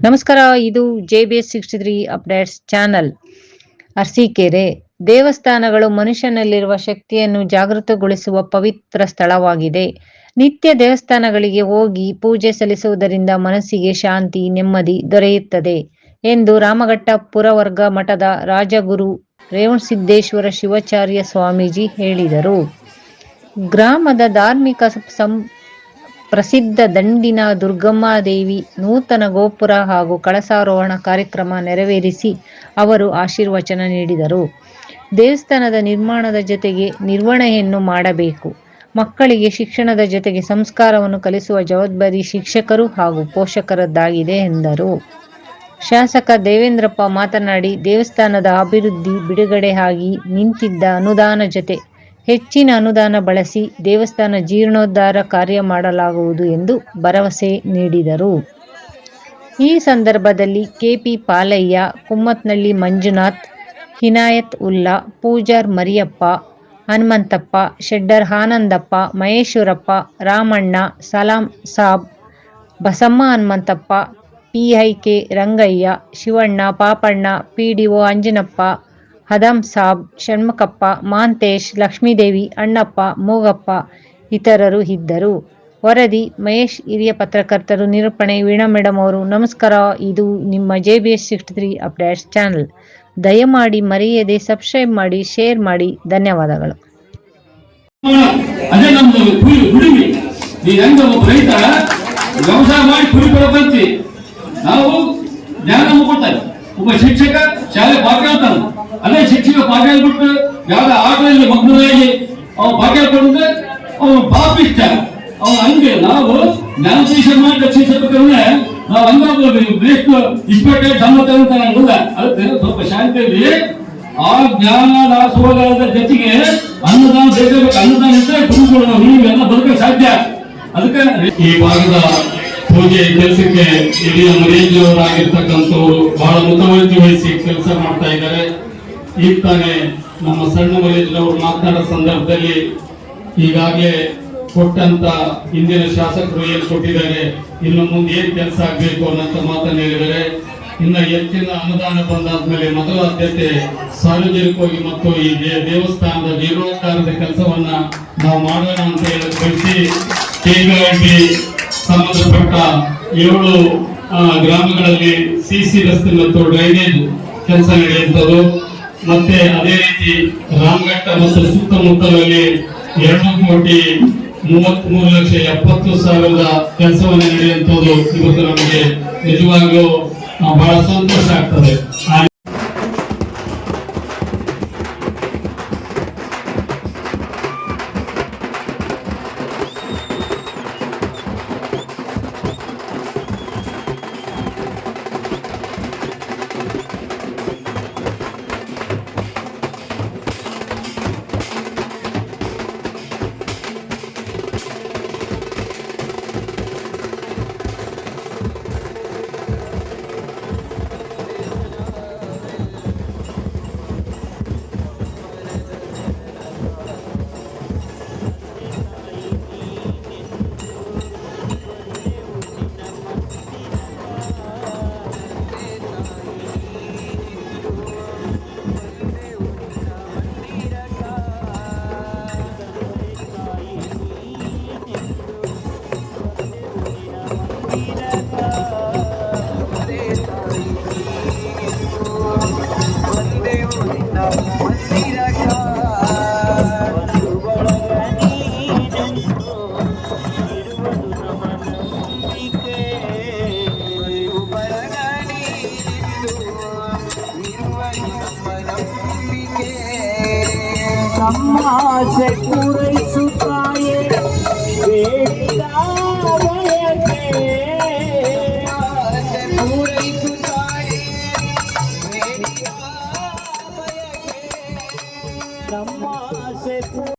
ನಮಸ್ಕಾರ, ಇದು J B S sixty three updates channel Arsikere ದೇವಸ್ಥಾನಗಳು ಮನುಷ್ಯನಲ್ಲಿರುವ ಶಕ್ತಿಯನ್ನು ಜಾಗೃತಗೊಳಿಸುವ ಪವಿತ್ರ ಸ್ಥಳವಾಗಿದೆ. ನಿತ್ಯ ದೇವಸ್ಥಾನಗಳಿಗೆ ಹೋಗಿ ಪೂಜೆ ಸಲ್ಲಿಸುವುದರಿಂದ ಮನಸ್ಸಿಗೆ ಶಾಂತಿ, ನೆಮ್ಮದಿ ದೊರೆಯುತ್ತದೆ ಎಂದು ರಾಮಘಟ್ಟ ಪುರವರ್ಗ ಮಠದ ರಾಜಗುರು ರೇವಣಸಿದ್ದೇಶ್ವರ ಶಿವಾಚಾರ್ಯ ಸ್ವಾಮೀಜಿ ಹೇಳಿದರು. ಗ್ರಾಮದ ಧಾರ್ಮಿಕ ಸಂ ಪ್ರಸಿದ್ಧ ದಂಡಿನ ದುರ್ಗಮ್ಮಾದೇವಿ ನೂತನ ಗೋಪುರ ಹಾಗೂ ಕಳಸಾರೋಹಣ ಕಾರ್ಯಕ್ರಮ ನೆರವೇರಿಸಿ ಅವರು ಆಶೀರ್ವಚನ ನೀಡಿದರು. ದೇವಸ್ಥಾನದ ನಿರ್ಮಾಣದ ಜೊತೆಗೆ ನಿರ್ವಹಣೆಯನ್ನು ಮಾಡಬೇಕು. ಮಕ್ಕಳಿಗೆ ಶಿಕ್ಷಣದ ಜೊತೆಗೆ ಸಂಸ್ಕಾರವನ್ನು ಕಲಿಸುವ ಜವಾಬ್ದಾರಿ ಶಿಕ್ಷಕರು ಹಾಗೂ ಪೋಷಕರದ್ದಾಗಿದೆ ಎಂದರು. ಶಾಸಕ ದೇವೇಂದ್ರಪ್ಪ ಮಾತನಾಡಿ, ದೇವಸ್ಥಾನದ ಅಭಿವೃದ್ಧಿ ಬಿಡುಗಡೆ ಆಗಿ ನಿಂತಿದ್ದ ಅನುದಾನ ಜೊತೆ ಹೆಚ್ಚಿನ ಅನುದಾನ ಬಳಸಿ ದೇವಸ್ಥಾನ ಜೀರ್ಣೋದ್ಧಾರ ಕಾರ್ಯ ಮಾಡಲಾಗುವುದು ಎಂದು ಭರವಸೆ ನೀಡಿದರು. ಈ ಸಂದರ್ಭದಲ್ಲಿ K P Palayya, Kummatnalli Manjunath, Hinayat Ulla, Pujar Mariyappa, Hanumanthappa Shedder Anandappa, Maheshwarappa, Ramanna, Salam Sab, Basamma Hanumanthappa, P I K Rangayya, Shivanna, Papanna, PDO Anjanappa Hadam, Sab, Shanmukhappa, Mantesh, Lakshmidevi, Annappa, Moogappa ಇತರರು ಇದ್ದರು. ವರದಿ, ಮಹೇಶ್ ಹಿರಿಯ ಪತ್ರಕರ್ತರು, ನಿರೂಪಣೆ, Veena madam ಅವರು, ನಮಸ್ಕಾರ, ಇದು ನಿಮ್ಮ J B S sixty three updates channel ದಯಮಾಡಿ ಮರೆಯದೆ ಸಬ್ಸ್ಕ್ರೈಬ್ ಮಾಡಿ ಶೇರ್ ಮಾಡಿ, ಧನ್ಯವಾದಗಳು. ಅದೇ ನಮ್ದು ನೀ ಹೆಂಗ ಒಬ್ಬ ರೈತ ವ್ಯವಸಾಯ ಮಾಡಿ ನಾವು ಜ್ಞಾನ ಒಬ್ಬ ಶಿಕ್ಷಕ, ಶಾಲೆ ಭಾಗ್ಯ ಹೇಳ್ತಾನ ಶಿಕ್ಷೆಗೆ ಭಾಗ್ಯ ಬಿಟ್ಟು ಯಾವ್ದು ಆಟದಲ್ಲಿ ಮಗ್ನಾಗಿ ಅವ್ನು ಭಾಗ್ಯ ಕೊಡಿದ್ರೆ ಅವನು ಪಾಪ ಇಷ್ಟ ಅವನ ಹಂಗೆ ನಾವು ಜ್ಞಾನಪೀಠ ಮಾಡಿ ರಕ್ಷಿಸಬೇಕಂದ್ರೆ ನಾವು ಹಂಗಾಗ್ಬೇಕು ಎಷ್ಟು ಇಸ್ಪೆಕ್ಟರ್ ಸಮ್ಮತ ಅಂತ ನಂಗಿಲ್ಲ ಅದಕ್ಕೆ ಸ್ವಲ್ಪ ಶಾಂತಿಯಲ್ಲಿ ಆ ಜ್ಞಾನ ದಾಸೋಹದ ಜೊತೆಗೆ ಅನ್ನದಾನ ಬೇಕಾಗಬೇಕು ಅನ್ನದಾನ ಇದ್ರೆ ಗುರುಗಳು ನಾವು ಬದುಕಕ್ಕೆ ಸಾಧ್ಯ. ಅದಕ್ಕೆ ಈ ಭಾಗದ ಪೂಜೆ ಕೆಲಸಕ್ಕೆ ಹಿರಿಯ ಮರೇಜಿಯವರಾಗಿರ್ತಕ್ಕಂಥವ್ರು ಬಹಳ ಮುತುವರ್ಜಿ ವಹಿಸಿ ಕೆಲಸ ಮಾಡ್ತಾ ಇದ್ದಾರೆ. ಈಗ ನಮ್ಮ ಸಣ್ಣ ವಲಯದವರು ಮಾತನಾಡೋ ಸಂದರ್ಭದಲ್ಲಿ ಈಗಾಗಲೇ ಕೊಟ್ಟಂತ ಹಿಂದಿನ ಶಾಸಕರು ಏನು ಕೊಟ್ಟಿದ್ದಾರೆ, ಇನ್ನು ಮುಂದೆ ಏನ್ ಕೆಲಸ ಆಗ್ಬೇಕು ಅನ್ನೋಂತ ಮಾತನ್ನು ಹೇಳಿದರೆ ಇನ್ನ ಹೆಚ್ಚಿನ ಅನುದಾನ ಬಂದಾದ್ಮೇಲೆ ಮೊದಲ ಆದ್ಯತೆ ಸಾರ್ವಜನಿಕವಾಗಿ ಮತ್ತು ಈ ದೇವಸ್ಥಾನದ ಜೀರ್ಣೋದ್ಧಾರದ ಕೆಲಸವನ್ನ ನಾವು ಮಾಡೋಣ ಅಂತ ಹೇಳಿ ಬಯಸಿ ಸಂಬಂಧಪಟ್ಟ ಏಳು ಗ್ರಾಮಗಳಲ್ಲಿ ಸಿಸಿ ರಸ್ತೆ ಮತ್ತು ಡ್ರೈನೇಜ್ ಕೆಲಸ ನಡೆಯುವಂಥದ್ದು. ಮತ್ತೆ ಅದೇ ರೀತಿ ರಾಮಘಟ್ಟ ಮತ್ತು ಸುತ್ತಮುತ್ತಲಲ್ಲಿ ಎರಡು ಕೋಟಿ ಮೂವತ್ತ್ ಮೂರು ಲಕ್ಷ ಎಪ್ಪತ್ತು ಸಾವಿರದ ಕೆಲಸವನ್ನು ನಡೆಯುವಂಥದ್ದು ಇವತ್ತು ನಮಗೆ ನಿಜವಾಗ್ಲೂ ಬಹಳ ಸಂತೋಷ ಆಗ್ತದೆ. நம்மாசை குறை சுத்தாயே வேண்டாவே குறை